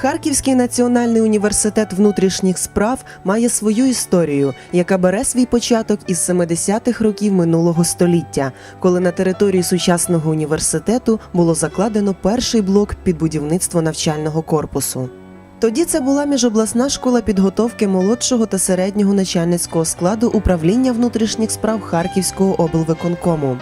Харківський національний університет внутрішніх справ має свою історію, яка бере свій початок із 70-х років минулого століття, коли на території сучасного університету було закладено перший блок під будівництво навчального корпусу. Тоді це була міжобласна школа підготовки молодшого та середнього начальницького складу управління внутрішніх справ Харківського облвиконкому.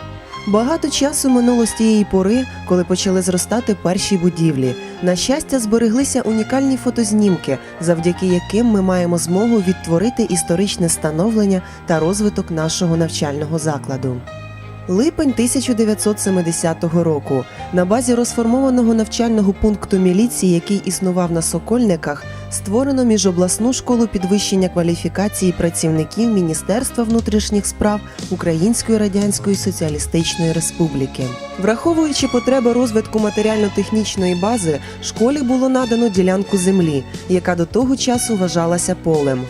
Багато часу минуло з тієї пори, коли почали зростати перші будівлі. На щастя, збереглися унікальні фотознімки, завдяки яким ми маємо змогу відтворити історичне становлення та розвиток нашого навчального закладу. Липень 1970 року на базі розформованого навчального пункту міліції, який існував на Сокольниках, створено міжобласну школу підвищення кваліфікації працівників Міністерства внутрішніх справ Української Радянської Соціалістичної Республіки. Враховуючи потреби розвитку матеріально-технічної бази, школі було надано ділянку землі, яка до того часу вважалася полем.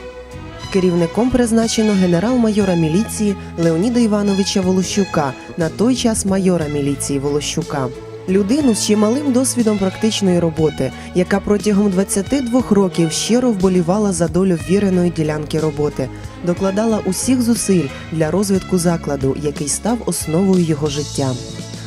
Керівником призначено генерал-майора міліції Леоніда Івановича Волощука, на той час майора міліції Волощука. Людину з чималим досвідом практичної роботи, яка протягом 22 років щиро вболівала за долю ввіреної ділянки роботи, докладала усіх зусиль для розвитку закладу, який став основою його життя.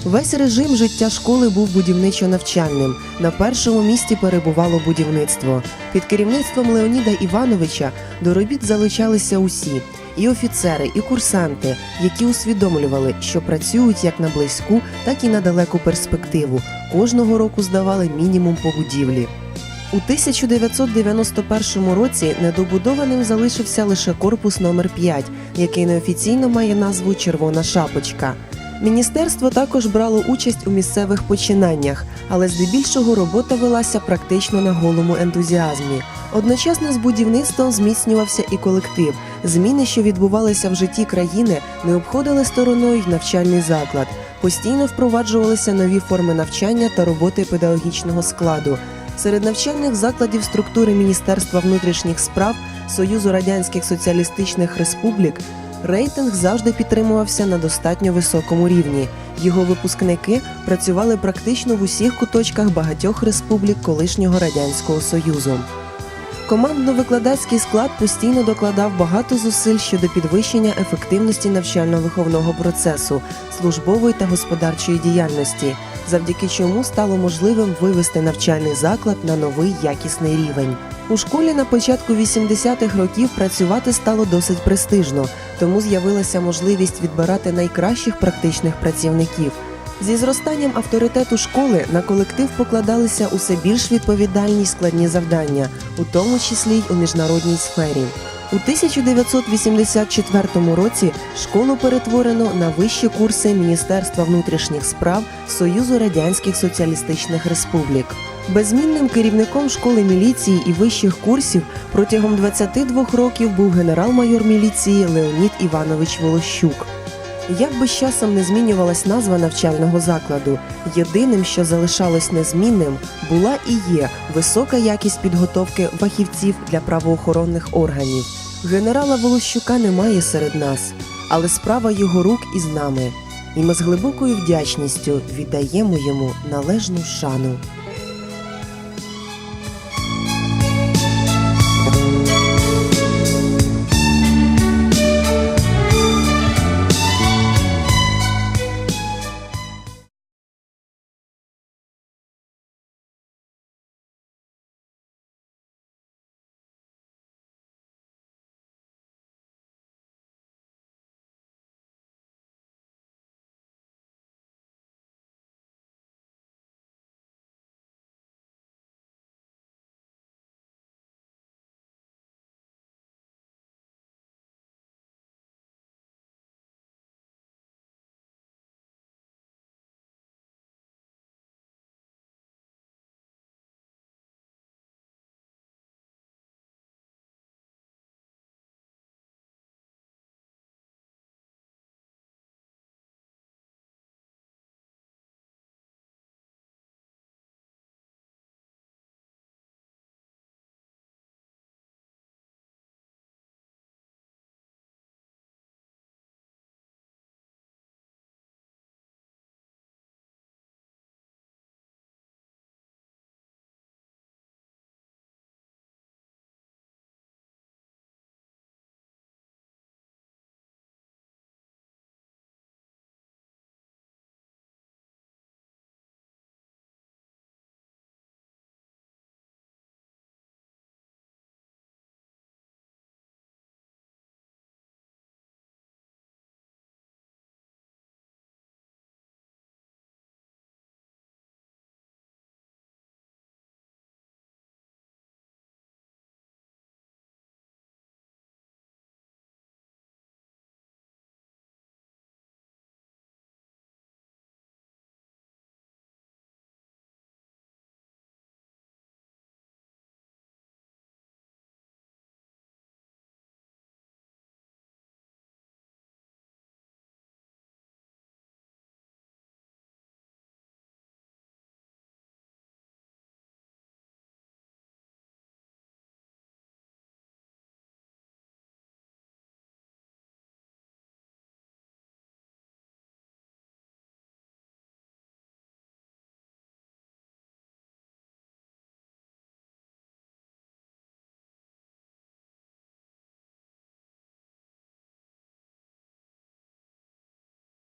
Весь режим життя школи був будівничо-навчальним. На першому місці перебувало будівництво. Під керівництвом Леоніда Івановича до робіт залучалися усі і офіцери, і курсанти, які усвідомлювали, що працюють як на близьку, так і на далеку перспективу. Кожного року здавали мінімум по будівлі. У 1991 році недобудованим залишився лише корпус номер 5 який неофіційно має назву Червона шапочка. Міністерство також брало участь у місцевих починаннях, але здебільшого робота велася практично на голому ентузіазмі. Одночасно з будівництвом зміцнювався і колектив. Зміни, що відбувалися в житті країни, не обходили стороною й навчальний заклад. Постійно впроваджувалися нові форми навчання та роботи педагогічного складу. Серед навчальних закладів структури Міністерства внутрішніх справ Союзу Радянських Соціалістичних Республік рейтинг завжди підтримувався на достатньо високому рівні. Його випускники працювали практично в усіх куточках багатьох республік колишнього радянського союзу. Командно-викладацький склад постійно докладав багато зусиль щодо підвищення ефективності навчально-виховного процесу, службової та господарчої діяльності, завдяки чому стало можливим вивести навчальний заклад на новий якісний рівень. У школі на початку 80-х років працювати стало досить престижно, тому з'явилася можливість відбирати найкращих практичних працівників. Зі зростанням авторитету школи на колектив покладалися усе більш відповідальні складні завдання, у тому числі й у міжнародній сфері. У 1984 році школу перетворено на вищі курси Міністерства внутрішніх справ Союзу Радянських Соціалістичних Республік. Безмінним керівником школи міліції і вищих курсів протягом 22 років був генерал-майор міліції Леонід Іванович Волощук. Як би з часом не змінювалась назва навчального закладу, єдиним, що залишалось незмінним, була і є висока якість підготовки фахівців для правоохоронних органів. Генерала Волощука немає серед нас, але справа його рук із нами, і ми з глибокою вдячністю віддаємо йому належну шану.